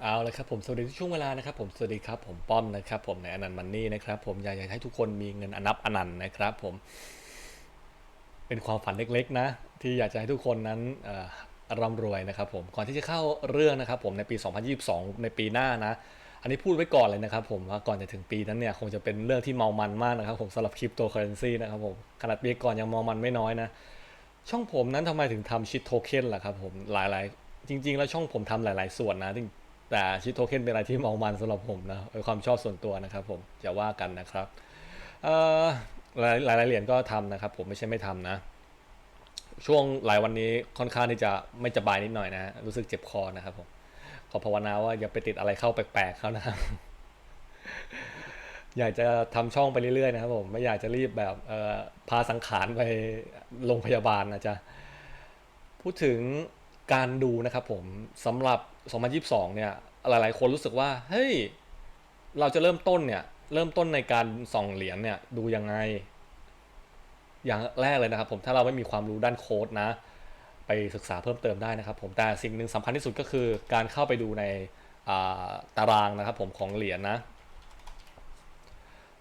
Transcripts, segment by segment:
เอาลยครับผมสวัสดีทุกช่วงเวลานะครับผมสวัสดีครับผมป้อมนะครับผมในอนันต์มันนี่นะครับผมอยากจะให้ทุกคนมีเงินอนับอนันต์นะครับผมเป็นความฝันเล็กๆนะ ที่อยากจะให้ทุกคนนั้นร่ำรวยนะครับผมก่อนที่จะเข้าเรื่องนะครับผมในปี 2022 ในปีหน้านะอันนี้พูดไว้ก่อนเลยนะครับผมว่าก่อนจะถึงปีนั้นเนี่ยคงจะเป็นเรื่องที่เมามันมากนะครับผมสำหรับคริปโตเคอเรนซีนะครับผมขนาดปีก่อนยังเมามันไม่น้อยนะช่องผมนั้นทำไมถึงทำชิดโทเค็นล่ะครับผมหลายๆ จริง ๆ แล้วช่องผมทำหลาย ๆ ส่วนนะ แต่ชิดโทเค็นเป็นอะไรที่เมามันสำหรับผมนะเป็นความชอบส่วนตัวนะครับผมจะว่ากันนะครับหลายหลายเหรียญก็ทำนะครับ ผมไม่ใช่ไม่ทำนะ ช่วงหลายวันนี้ค่อนข้างที่จะไม่สบายนิดหน่อยนะ รู้สึกเจ็บคอนะครับผมขอภาวนาว่าอย่าไปติดอะไรเข้าแปลกๆเขานะครับอยากจะทำช่องไปเรื่อยๆนะครับผมไม่อยากจะรีบแบบพาสังขารไปโรงพยาบาลนะจ๊ะพูดถึง การดูนะครับผมสำหรับ 2022 เนี่ย หลาย ๆ คนรู้สึกว่า เฮ้ย เราจะเริ่มต้นเนี่ย เริ่มต้นในการส่องเหรียญเนี่ย ดูยังไง อย่างแรกเลยนะครับผม ถ้าเราไม่มีความรู้ด้านโค้ดนะ ไปศึกษาเพิ่มเติมได้นะครับผม แต่สิ่งหนึ่งสำคัญที่สุดก็คือการเข้าไปดูในตารางนะครับผมของเหรียญนะ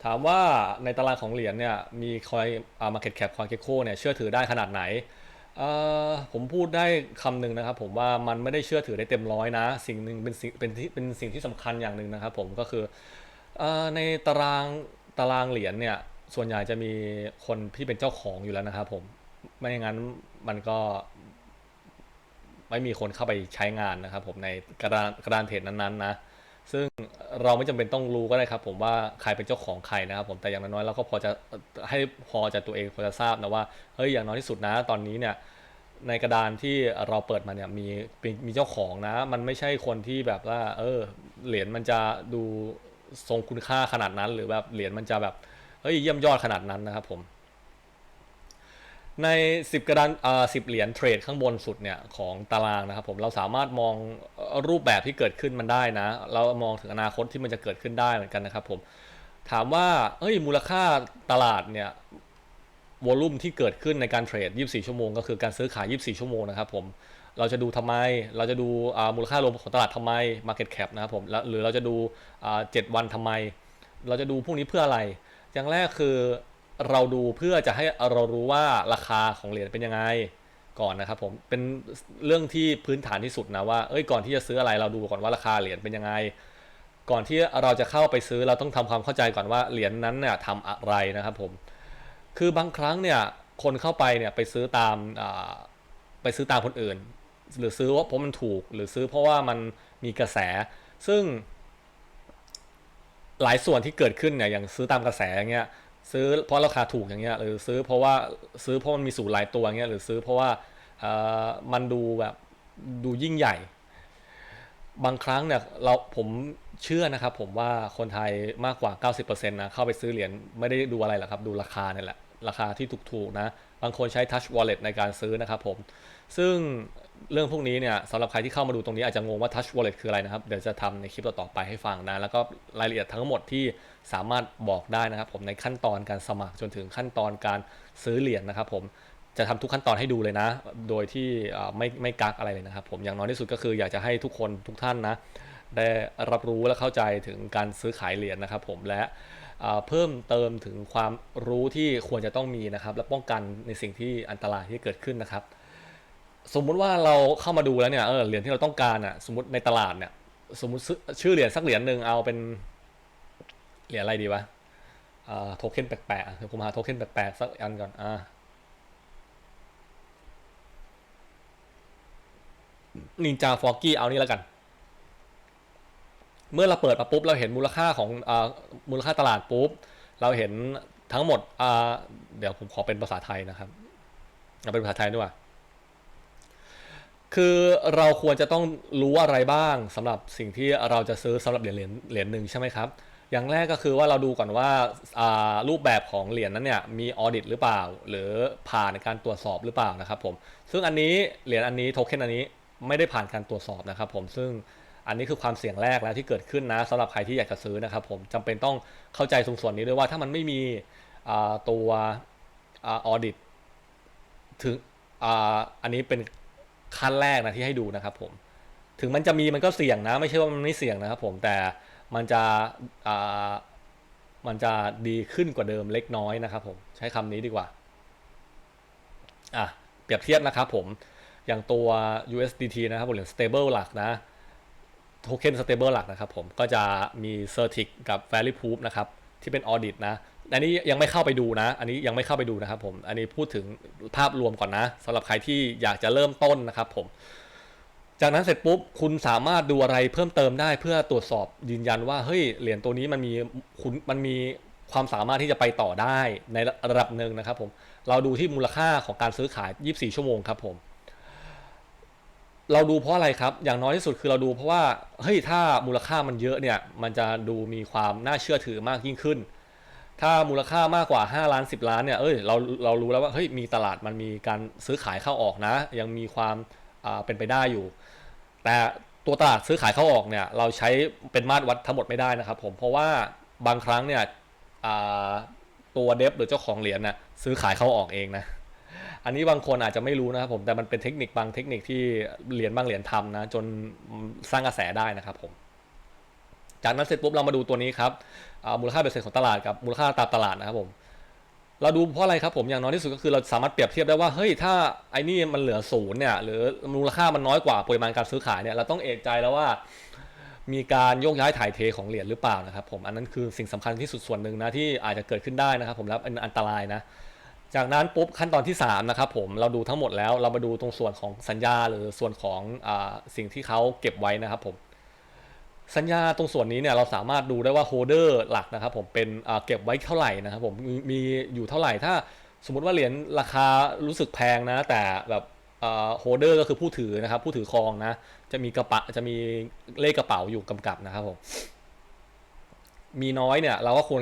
ถามว่าในตารางของเหรียญเนี่ย มีคอยอ่า market cap คอยเกโคเนี่ย เชื่อถือได้ขนาดไหน ผมพูดได้คำหนึ่งนะครับ ผมว่ามันไม่ได้เชื่อถือได้เต็มร้อยนะ สิ่งหนึ่งเป็นสิ่งเป็นที่เป็นสิ่งที่สำคัญอย่างหนึ่งนะครับ ผมก็คือเออในตารางตารางเหรียญเนี่ย ส่วนใหญ่จะมีคนที่เป็นเจ้าของอยู่แล้วนะครับ ผมไม่อย่างนั้นมันก็ ไม่มีคนเข้าไปใช้งานนะครับ ผมในกระดานกระดานเทรดนั้นๆนะ ซึ่งเราไม่จำเป็นต้องรู้ก็ได้ครับผมว่าใครเป็นเจ้าของใครนะครับผมแต่อย่างน้อยๆเราก็พอจะให้พอจะตัวเองพอจะทราบนะว่าเฮ้ยอย่างน้อยที่สุดนะตอนนี้เนี่ยในกระดานที่เราเปิดมาเนี่ยมีมีมีเจ้าของนะ มันไม่ใช่คนที่แบบว่า เออเหรียญมันจะดูทรงคุณค่าขนาดนั้น หรือแบบเหรียญมันจะแบบเฮ้ยเยี่ยมยอดขนาดนั้นนะครับผม ใน 10 กระดานอ่า10เหรียญเทรดข้างบนสุดเนี่ยของตารางนะครับผมเราสามารถมองรูปแบบที่เกิดขึ้นมันได้นะ เรามองถึงอนาคตที่มันจะเกิดขึ้นได้เหมือนกันนะครับผมถามว่าเอ้ยมูลค่าตลาดเนี่ยวอลุ่มที่เกิดขึ้นในการเทรด 24 ชั่วโมง ก็คือการซื้อขาย 24 ชั่วโมงนะครับผมเราจะดูทำไม เราจะดูมูลค่ารวมของตลาดทำไม Market Cap นะครับผมหรือเราจะดูอ่า7วันทำไม เราจะดูพวกนี้เพื่ออะไร อย่างแรกคือ เราดูเพื่อจะให้เรารู้ว่าราคาของเหรียญเป็นยังไงก่อนนะครับผมเป็นเรื่องที่พื้นฐานที่สุดนะว่าเอ้ยก่อนที่จะซื้ออะไรเราดูก่อนว่าราคาเหรียญเป็นยังไง ก่อนที่เราจะเข้าไปซื้อเราต้องทำความเข้าใจก่อนว่าเหรียญนั้นเนี่ยทำอะไรนะครับผมคือบางครั้งเนี่ยคนเข้าไปเนี่ยไปซื้อตามไปซื้อตามคนอื่น หรือซื้อว่าเพราะมันถูก หรือซื้อเพราะว่ามันมีกระแส ซึ่งหลายส่วนที่เกิดขึ้นเนี่ยอย่างซื้อตามกระแสอย่างเงี้ย ซื้อเพราะราคาถูกอย่างเงี้ยหรือซื้อเพราะว่าซื้อเพราะมันมีสูตรหลายตัวเงี้ยหรือซื้อเพราะว่าเอ่อมันดูแบบดูยิ่งใหญ่ บางครั้งเนี่ยเราผมเชื่อนะครับผมว่าคนไทยมากกว่า 90%นะเข้าไปซื้อเหรียญไม่ได้ดูอะไรหรอกครับ ดูราคาเนี่ยแหละราคาที่ถูกๆนะ บางคนใช้ Touch Wallet ในการซื้อนะครับผม ซึ่งเรื่องพวกนี้เนี่ยสำหรับใครที่เข้ามาดูตรงนี้อาจจะงงว่า Touch Wallet คืออะไรนะครับ เดี๋ยวจะทำในคลิปต่อๆไปให้ฟังนะ แล้วก็รายละเอียดทั้งหมดที่สามารถบอกได้นะครับผมในขั้นตอนการสมัครจนถึงขั้นตอนการซื้อเหรียญนะครับผมจะทำทุกขั้นตอนให้ดูเลยนะ โดยที่ไม่ไม่กักอะไรเลยนะครับผมอย่างน้อยที่สุดก็คืออยากจะให้ทุกคนทุกท่านนะ ได้รับรู้และเข้าใจถึงการซื้อขายเหรียญนะครับผมและ เพิ่มเติมถึงความรู้ที่ควรจะต้องมีนะครับ และป้องกันในสิ่งที่อันตรายที่เกิดขึ้นนะครับ สมมุติว่าเราเข้ามาดูแล้วเนี่ยเออเหรียญที่เราต้องการอะสมมติในตลาดเนี่ยสมมติชื่อเหรียญสักเหรียญหนึ่งเอาเป็นเหรียญอะไรดีวะโทเค็นแปลกๆเดี๋ยวผมหาโทเค็นแปลกๆสักอันก่อนอ่านินจาฟอกกี้เอานี่แล้วกัน เมื่อเราเปิดมาปุ๊บเราเห็นมูลค่าของอมูลค่าตลาดปุ๊บ เราเห็นทั้งหมดเดี๋ยวผมขอเป็นภาษาไทยนะครับเอาเป็นภาษาไทยด้วยคือเราควรจะต้องรู้อะไรบ้างสำหรับสิ่งที่เราจะซื้อสำหรับเหรียญเหรียญหนึ่งใช่ไหมครับ อย่างแรกก็คือว่าเราดูก่อนว่าอ่ารูปแบบของเหรียญนั้นเนี่ยมีออดิตหรือเปล่า หรือผ่านการตรวจสอบหรือเปล่านะครับผมซึ่งอันนี้เหรียญอันนี้โทเค็นอันนี้ไม่ได้ผ่านการตรวจสอบนะครับผมซึ่ง อันนี้คือความเสี่ยงแรกแล้วที่เกิดขึ้นนะสำหรับใครที่อยากจะซื้อนะครับผมจำเป็นต้องเข้าใจตรงส่วนนี้ด้วยว่าถ้ามันไม่มีตัวออดิตถึงอ,อันนี้เป็นขั้นแรกนะที่ให้ดูนะครับผมถึงมันจะมีมันก็เสี่ยงนะไม่ใช่ว่ามันไม่เสี่ยงนะครับผมแต่มันจะมันจะดีขึ้นกว่าเดิมเล็กน้อยนะครับผมใช้คำนี้ดีกว่าอะเปรียบเทียบนะครับผมอย่างตัว USDT นะครับเหรียญ stable หลักนะ โทเค็น stable หลักนะครับผมก็จะมี Certic กับ Value Proof นะครับที่เป็น Audit นะ อันนี้ยังไม่เข้าไปดูนะ อันนี้ยังไม่เข้าไปดูนะครับผม อันนี้พูดถึงภาพรวมก่อนนะสำหรับใครที่อยากจะเริ่มต้นนะครับผม จากนั้นเสร็จปุ๊บ คุณสามารถดูอะไรเพิ่มเติมได้เพื่อตรวจสอบยืนยันว่า เฮ้ย เหรียญตัวนี้มันมีคุณมันมีความสามารถที่จะไปต่อได้ในระดับหนึ่งนะครับผม เราดูที่มูลค่าของการซื้อขาย 24 ชั่วโมงครับผม เราดูเพราะอะไรครับ อย่างน้อยที่สุดคือเราดูเพราะว่า เฮ้ย ถ้ามูลค่ามันเยอะเนี่ย มันจะดูมีความน่าเชื่อถือมากยิ่งขึ้น ถ้ามูลค่ามากกว่า 5 ล้าน 10 ล้านเนี่ย เอ้ย เรา เรารู้แล้วว่า เฮ้ย มีตลาดมันมีการซื้อขายเข้าออกนะ ยังมีความเป็นไปได้อยู่ แต่ตัวตลาดซื้อขายเข้าออกเนี่ย เราใช้เป็นมาตรวัดทั้งหมดไม่ได้นะครับผม เพราะว่าบางครั้งเนี่ยตัวเดฟหรือเจ้าของเหรียญน่ะซื้อขายเข้าออกเองนะ อันนี้บางคนอาจจะไม่รู้นะครับผมแต่มันเป็นเทคนิคบางเทคนิคที่เหรียญบางเหรียญทำนะจนสร้างกระแสได้นะครับผมจากนั้นเสร็จปุ๊บเรามาดูตัวนี้ครับมูลค่าเบ็ดเสร็จของตลาดกับมูลค่าตามตลาดนะครับผมเราดูเพราะอะไรครับผมอย่างน้อยที่สุดก็คือเราสามารถเปรียบเทียบได้ว่าเฮ้ยถ้าไอ้นี่มันเหลือศูนย์เนี่ยหรือมูลค่ามันน้อยกว่าปริมาณการซื้อขายเนี่ยเราต้องเอกใจแล้วว่ามีการโยกย้ายถ่ายเทของเหรียญหรือเปล่านะครับผมอันนั้นคือสิ่งสำคัญที่สุดส่วนหนึ่งนะที่อาจจะเกิดขึ้นได้นะครับผมแล้วเป็นอันตรายนะ จากนั้นปุ๊บขั้นตอนที่3นะครับผมเราดูทั้งหมดแล้วเรามาดูตรงส่วนของสัญญาหรือส่วนของอสิ่งที่เขาเก็บไว้นะครับผมสัญญาตรงส่วนนี้เนี่ยเราสามารถดูได้ว่าโฮเดอร์หลักนะครับผมเป็นเก็บไว้เท่าไหร่นะครับผมมีมีอยู่เท่าไหร่ถ้าสมมุติว่าเหรียญราคารู้สึกแพงนะ แต่แบบโฮเดอร์ก็คือผู้ถือนะครับผู้ถือครองนะจะมีกระเป๋จะมีเลขกระเป๋าอยู่กำกับนะครับผม มีน้อยเนี่ยเราก็ควร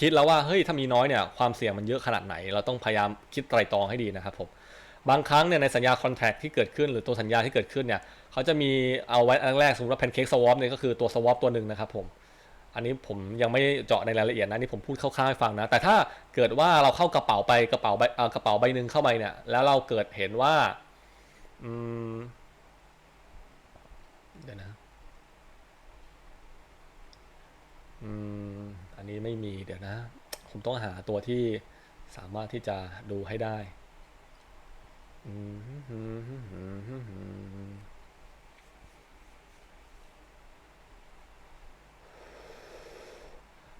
คิดแล้วว่าเฮ้ยถ้ามีน้อยเนี่ยความเสี่ยงมันเยอะขนาดไหน เราต้องพยายามคิดไตรตรองให้ดีนะครับผมบางครั้งเนี่ยในสัญญาคอนแท c t ที่เกิดขึ้นหรือตัวสัญญาที่เกิดขึ้นเนี่ยเขาจะมีเอาไว้อันแรกสมมติว่าแพนเค้กสวอปเนี่ยก็คือตัวสวอปตัวหนึ่งนะครับผมอันนี้ผมยังไม่เจาะในรายละเอียดนะนี่ผมพูดคร่าวๆให้ฟังนะ แต่ถ้าเกิดว่าเราเข้ากระเป๋าไปกระเป๋าใบกระเป๋าใบหนึ่งเข้าไปเนี่ยแล้วเราเกิดเห็นว่าอืมเดี๋ยวนะ อืมอันนี้ไม่มีเดี๋ยวนะ ผมต้องหาตัวที่สามารถที่จะดูให้ได้อืม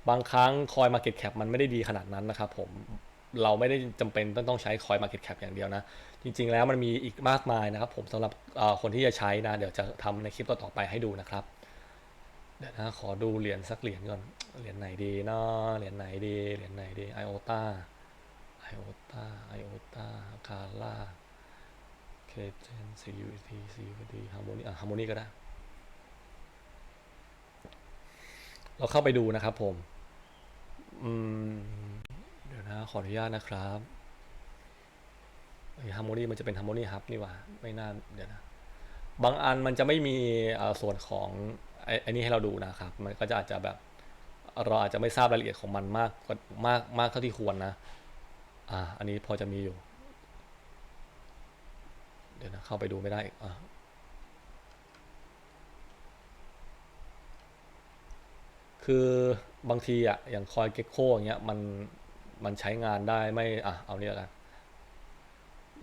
บางครั้งคอย Market Cap มันไม่ได้ดีขนาดนั้นนะครับผมเราไม่ได้จำเป็นต้องต้องใช้คอย Market Cap อย่างเดียวนะ จริง ๆ แล้วมันมีอีกมากมายนะครับผมสำหรับคนที่จะใช้นะ เดี๋ยวจะทำในคลิปต่อๆไปให้ดูนะครับ เดี๋ยวนะขอดูเหรียญสักเหรียญก่อน เหรียญไหนดีเนาะเหรียญไหนดี เหรียญไหนดีไอโอตาไอโอตาไอโอตาคาร่าเคเจนซียูทีซียูดีฮาร์โมนีอะฮาร์โมนีก็ได้ เราเข้าไปดูนะครับผม อืม เดี๋ยวนะ ขออนุญาตนะครับฮาร์โมนีมันจะเป็นฮาร์โมนีฮับนี่หว่า ไม่น่า เดี๋ยวนะ บางอันมันจะไม่มีอ่อส่วนของ ไอ้นี่ให้เราดูนะครับ มันก็จะอาจจะแบบเราอาจจะไม่ทราบรายละเอียดของมันมากมากมากเท่าที่ควรนะ อ่า อันนี้พอจะมีอยู่ เดี๋ยวนะ เข้าไปดูไม่ได้อีกอะคือบางทีอะอย่างคอยเก็กโคอย่างเงี้ยมันมันใช้งานได้ไม่อะเอาเนี่ยกัน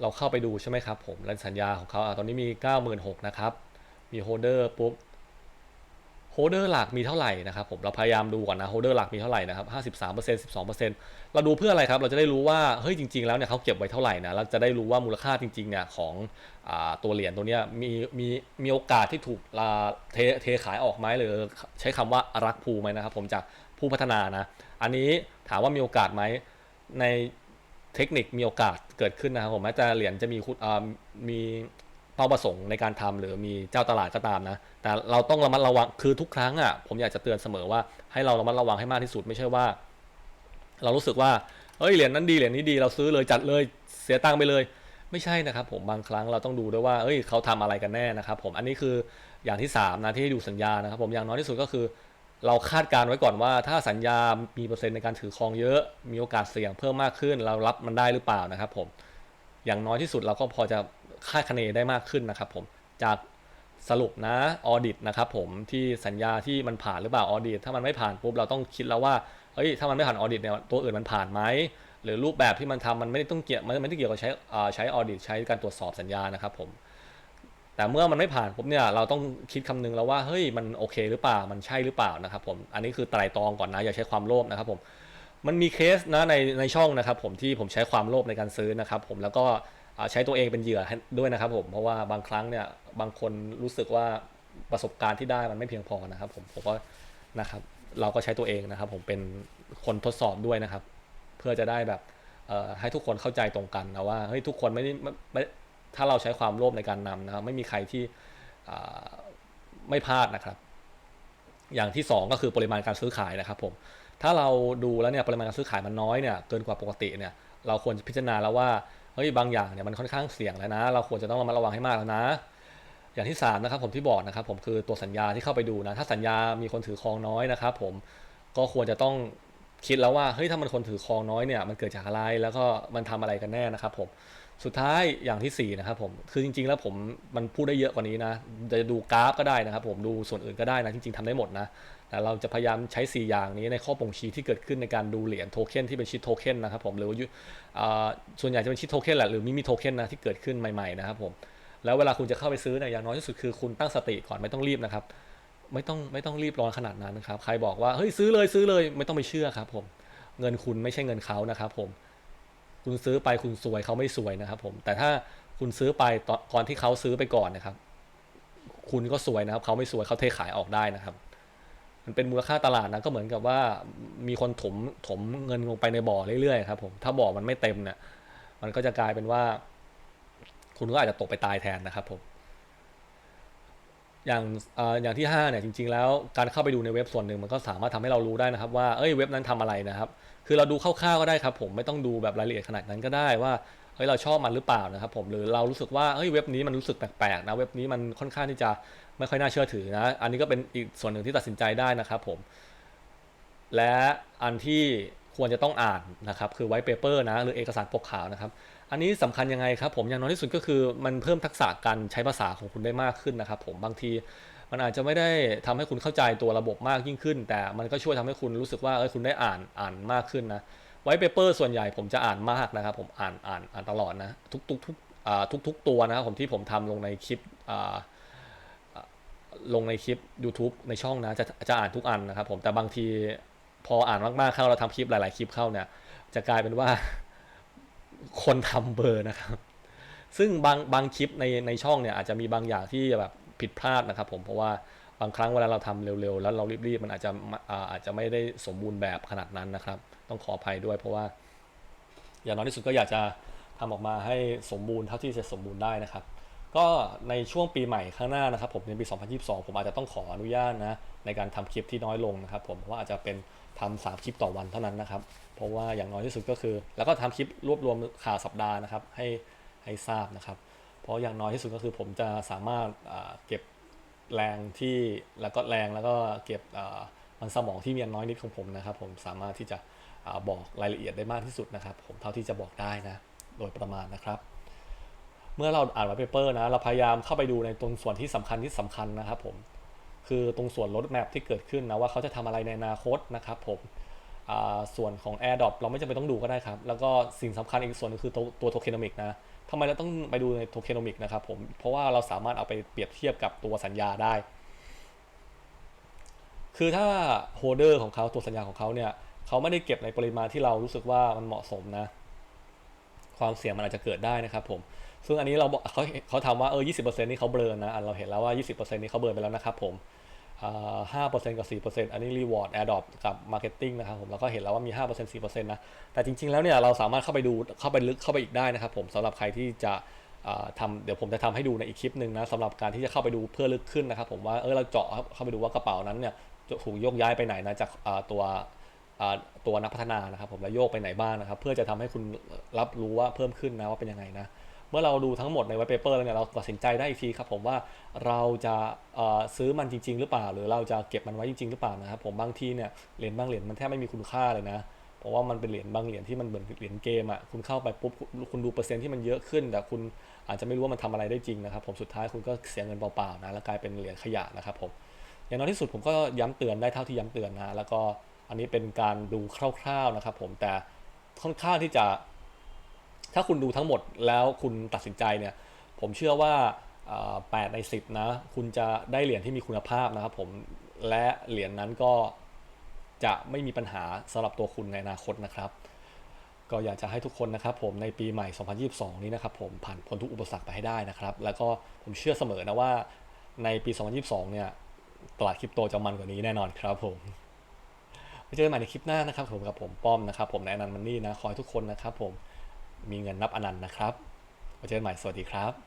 เราเข้าไปดูใช่ไหมครับผมแล้วสัญญาของเขาอะตอนนี้มี 96,000นะครับ มีโฮเดอร์ปุ๊บ โฮเดอร์หลักมีเท่าไหร่นะครับผมเราพยายามดูก่อนนะโฮเดอร์หลักมีเท่าไหร่นะครับ53% 12%เปอร์เซ็นต์สิบสองเปอร์เซ็นต์เราดูเพื่ออะไรครับ เราจะได้รู้ว่าเฮ้ยจริง ๆแล้วเนี่ยเขาเก็บไว้เท่าไหร่นะเราจะได้รู้ว่ามูลค่าจริงๆเนี่ยของอตัวเหรียญตัวเนี้ยมีมีมีโอกาสที่ถูกอ่าเทเทขายออกไหมหรือใช้คำว่ารักภูไหมนะครับผมจากผู้พัฒนานะ อันนี้ถามว่ามีโอกาสไหมในเทคนิคมีโอกาสเกิดขึ้นนะครับผมแม้แต่เหรียญจะมีคุณมี เป้าประสงค์ในการทำหรือมีเจ้าตลาดก็ตามนะ แต่เราต้องระมัดระวังคือทุกครั้งอะผมอยากจะเตือนเสมอว่าให้เราระมัดระวังให้มากที่สุดไม่ใช่ว่า เรารู้สึกว่าเอ้ยเหรียญนั้นดีเหรียญนี้ดีเราซื้อเลยจัดเลยเสียตังค์ไปเลย ไม่ใช่นะครับ ผมบางครั้งเราต้องดูด้วยว่าเอ้ยเขาทำอะไรกันแน่นะครับผมอันนี้คืออย่างที่สามนะที่ให้ดูสัญญานะครับ ผมอย่างน้อยที่สุดก็คือ เราคาดการณ์ไว้ก่อนว่า ถ้าสัญญามีเปอร์เซ็นต์ในการถือครองเยอะ มีโอกาสเสี่ยงเพิ่มมากขึ้น เรารับมันได้หรือเปล่านะครับ ผมอย่างน้อยที่สุดเราก็พอจะ คาดคะเนได้มากขึ้นนะครับผมจากสรุปนะออดิตนะครับผมที่สัญญาที่มันผ่านหรือเปล่าออดิตถ้ามันไม่ผ่านปุ๊บเราต้องคิดแล้วว่าเฮ้ยถ้ามันไม่ผ่านออดิตเนี่ยตัวอื่นมันผ่านไหมหรือรูปแบบที่มันทำมันไม่ได้ต้องเกี่ยวมันไม่ได้เกี่ยวกับใช้อาใช้ออดิตใช้การตรวจสอบสัญญานะครับผมแต่เมื่อมันไม่ผ่านปุ๊บเนี่ยเราต้องคิดคำนึงแล้วว่าเฮ้ยมันโอเคหรือเปล่ามันใช่หรือเปล่านะครับผมอันนี้คือไตรตรองก่อนนะอย่าใช้ความโลภนะครับผมมันมีเคสนะในในช่องนะครับผมที่ผมใช้ความโลภในการซื้อนะครับผมแล้วก็ ใช้ตัวเองเป็นเหยื่อด้วยนะครับผมเพราะว่าบางครั้งเนี่ยบางคนรู้สึกว่าประสบการณ์ที่ได้มันไม่เพียงพอนะครับ ผมผมก็นะครับ เราก็ใช้ตัวเองนะครับ ผมเป็นคนทดสอบด้วยนะครับ เพื่อจะได้แบบให้ทุกคนเข้าใจตรงกันนะว่าเฮ้ยทุกคนไม่ได้ไม่ไม่ถ้าเราใช้ความโลภในการนำนะครับไม่มีใครที่ไม่พลาดนะครับ อย่างที่สองก็คือปริมาณการซื้อขายนะครับผมถ้าเราดูแล้วเนี่ยปริมาณการซื้อขายมันน้อยเนี่ยเกินกว่าปกติเนี่ยเราควรจะพิจารณาแล้วว่า เฮ้ยบางอย่างเนี่ยมันค่อนข้างเสี่ยงแล้วนะ เราควรจะต้องระมัดระวังให้มากแล้วนะ อย่างที่สามนะครับผมที่บอกนะครับผมคือตัวสัญญาที่เข้าไปดูนะ ถ้าสัญญามีคนถือครองน้อยนะครับผมก็ควรจะต้องคิดแล้วว่าเฮ้ยถ้ามันคนถือครองน้อยเนี่ยมันเกิดจากอะไรแล้วก็มันทำอะไรกันแน่นะครับผมสุดท้ายอย่างที่สี่นะครับผมคือจริง ๆ แล้วผมมันพูดได้เยอะกว่านี้นะจะดูกราฟก็ได้นะครับผมดูส่วนอื่นก็ได้นะจริง ๆทำได้หมดนะ แต่เราจะพยายามใช้ 4 อย่างนี้ในข้อบ่งชี้ที่เกิดขึ้นในการดูเหรียญโทเค็นที่เป็นชิดโทเค็นนะครับผมหรือส่วนใหญ่จะเป็นชิดโทเค็นแหละหรือมิมิโทเค็นนะที่เกิดขึ้นใหม่ๆนะครับผมแล้วเวลาคุณจะเข้าไปซื้อเนี่ยอย่างน้อยที่สุดคือคุณตั้งสติก่อนไม่ต้องรีบนะครับ ไม่ต้องไม่ต้องรีบร้อนขนาดนั้นนะครับ ใครบอกว่าเฮ้ยซื้อเลยซื้อเลยไม่ต้องไปเชื่อครับผมเงินคุณไม่ใช่เงินเขานะครับผมคุณซื้อไปคุณสวยเขาไม่สวยนะครับผมแต่ถ้าคุณซื้อไปตอนก่อนที่เขาซื้อไปก่อนนะครับ คุณก็สวยนะครับเขาไม่สวยเขาเทขายออกได้นะครับ มันเป็นมูลค่าตลาดนะก็เหมือนกับว่ามีคนถมถมเงินลงไปในบ่อเรื่อยๆครับผมถ้าบ่อมันไม่เต็มเนี่ยมันก็จะกลายเป็นว่า คุณก็อาจจะตกไปตายแทนนะครับผมอย่างออย่างที่5เนี่ยจริง ๆ แล้วการเข้าไปดูในเว็บส่วนหนึ่งมันก็สามารถทำให้เรารู้ได้นะครับ ว่าเอ้ยเว็บนั้นทำอะไรนะครับ คือเราดูคร่าวๆก็ได้ครับ ผมไม่ต้องดูแบบรายละเอียดขนาดนั้นก็ได้ว่า เฮ้ยเราชอบมันหรือเปล่านะครับผมหรือเรารู้สึกว่าเฮ้ยเว็บนี้มันรู้สึกแปลกๆนะเว็บนี้มันค่อนข้างที่จะไม่ค่อยน่าเชื่อถือนะ อันนี้ก็เป็นอีกส่วนหนึ่งที่ตัดสินใจได้นะครับผม และอันที่ควรจะต้องอ่านนะครับคือไว t ์เปเปอร์นะหรือเอกสารปกขาวนะครับ อันนี้สำคัญยังไงครับผมอย่างน้อยที่สุดก็คือมันเพิ่มทักษะการใช้ภาษาของคุณได้มากขึ้นนะครับ ผมบางทีมันอาจจะไม่ได้ทำให้คุณเข้าใจตัวระบบมากยิ่งขึ้น แต่มันก็ช่วยทำให้คุณรู้สึกว่าเออคุณได้อ่านอ่านมากขึ้นนะ ไว t ์เปเปอร์ส่วนใหญ่ผมจะอ่านมากนะครับ ผมอ่านอ่านอ่านตลอดนะ ทุกทุกทุกอ่าทุกทุกตัวนะครับผมที่ผมทำลงในคลิปอ่าลงในคลิป YouTube ในช่องนะจะจะอ่านทุกอันนะครับผมแต่บางทีพออ่านมากๆเข้าเราทำคลิปหลาย ๆ คลิปเข้าเนี่ย จะกลายเป็นว่าคนทำเบอร์นะครับ ซึ่งบางบางคลิปในในช่องเนี่ยอาจจะมีบางอย่างที่แบบผิดพลาดนะครับ ผมเพราะว่าบางครั้งเวลาเราทำเร็วๆ แล้วเรารีบๆมันอาจจะอาจจะไม่ได้สมบูรณ์แบบขนาดนั้นนะครับ ต้องขออภัยด้วย เพราะว่า อย่างน้อยที่สุดก็อยากจะทำออกมาให้สมบูรณ์เท่าที่จะสมบูรณ์ได้นะครับ ก็ในช่วงปีใหม่ข้างหน้านะครับ ผมในปี 2022 ผมอาจจะต้องขออนุญาตนะในการทำคลิปที่น้อยลงนะครับ ผมเพราะว่าอาจจะเป็นทำสามคลิปต่อวันเท่านั้นนะครับ เพราะว่าอย่างน้อยที่สุดก็คือ แล้วก็ทำคลิปรวบรวมข่าวสัปดาห์นะครับ ให้ให้ทราบนะครับ เพราะอย่างน้อยที่สุดก็คือผมจะสามารถเก็บแรงที่แล้วก็แรงแล้วก็เก็บมันสมองที่มีน้อยนิดของผมนะครับ ผมสามารถที่จะ บอกรายละเอียดได้มากที่สุดนะครับ ผมเท่าที่จะบอกได้นะ โดยประมาณนะครับ เมื่อเราอ่านไวท์เปเปอร์นะ เราพยายามเข้าไปดูในตรงส่วนที่สำคัญที่สำคัญนะครับผม คือตรงส่วนรถแมพที่เกิดขึ้นนะว่าเขาจะทำอะไรในอนาคตนะครับผมส่วนของ AirDrop เราไม่จำเป็นต้องดูก็ได้ครับ แล้วก็สิ่งสำคัญอีกส่วนหนึงคือตัวตัวโทเคโนมิกนะทำไมเราต้องไปดูในโทเคโนมิกนะครับผม เพราะว่าเราสามารถเอาไปเปรียบเทียบกับตัวสัญญาได้ คือถ้าโฮเดอร์ของเขาตัวสัญญาของเขาเนี่ย เขาไม่ได้เก็บในปริมาณที่เรารู้สึกว่ามันเหมาะสมนะ ความเสี่ยงมันอาจจะเกิดได้นะครับผม ซึ่งอันนี้เราบอกเขาเขาทำว่าเออยี่สิบเปอร์เซ็นต์นี่เขาเบลอนะอันเราเห็นแล้วว่ายี่สิบเปอร์เซ็นต์นี่เขาเบลอไปแล้วนะครับผมห้าเปอร์เซ็นต์กับสี่เปอร์เซ็นต์อันนี้รีวอร์ดแอร์ดอปกับมาร์เก็ตติ้งนะครับผมแล้วก็เห็นแล้วว่ามีห้าเปอร์เซ็นต์สี่เปอร์เซ็นต์นะ แต่จริงๆแล้วเนี่ยเราสามารถเข้าไปดูเข้าไปลึกเข้าไปอีกได้นะครับผมสำหรับใครที่จะอ่าทำเดี๋ยวผมจะทำให้ดูในอีกคลิปหนึ่งนะสำหรับการที่จะเข้าไปดูเพื่อลึกขึ้นนะครับผมว่าเออเราเจาะเข้าไปดูว่ากระเป๋านั้นเนี่ยถูกยกย้ายไปไหนนะจากตัว ตัวนักพัฒนานะครับผมแล้วโยกไปไหนบ้างนะครับ เพื่อจะทำให้คุณรับรู้ว่าเพิ่มขึ้นนะว่าเป็นยังไงนะเมื่อเราดูทั้งหมดในไวเปเปอร์แล้วเนี่ยเราตัดสินใจได้อีกทีครับผมว่าเราจะซื้อมันจริง ๆ หรือเปล่า หรือเราจะเก็บมันไว้จริง ๆ หรือเปล่านะครับผมบางทีเนี่ยเหรียญบางเหรียญมันแทบไม่มีคุณค่าเลยนะเพราะว่ามันเป็นเหรียญบางเหรียญที่มันเหมือนเหรียญเกมอะคุณเข้าไปปุ๊บคุณดูเปอร์เซ็นต์ที่มันเยอะขึ้น แต่คุณอาจจะไม่รู้ว่ามันทำอะไรได้จริงนะครับผมสุดท้ายคุณก็เสียเงินเปล่าๆนะแล้วกลายเป็นเหรียญขยะนะครับผมอย่างน้อยที่สุดผมก็ย้ำเตือนได้เท่าที่ย้ำเตือนนะแล้วก็ อันนี้เป็นการดูคร่าวๆนะครับ ผมแต่ค่อนข้างที่จะ ถ้าคุณดูทั้งหมดแล้วคุณตัดสินใจเนี่ย ผมเชื่อว่า8ใน10 นะ คุณจะได้เหรียญที่มีคุณภาพนะครับผมและเหรียญนั้นก็จะไม่มีปัญหาสำหรับตัวคุณในอนาคตนะครับ ก็อยากจะให้ทุกคนนะครับ ผมในปีใหม่ 2022 นี้นะครับ ผมผ่านพ้นทุกอุปสรรคไปให้ได้นะครับ แล้วก็ผมเชื่อเสมอนะว่าในปี 2022 เนี่ยตลาดคริปโตจะมันกว่านี้แน่นอนครับผม ไปเจอกันใหม่ในคลิปหน้านะครับผมกับผมป้อมนะครับ ผมในอนันต์มันนี่นะ ขอให้ทุกคนนะครับผมมีเงินนับอนันต์นะครับไปเจอกันใหม่สวัสดีครับ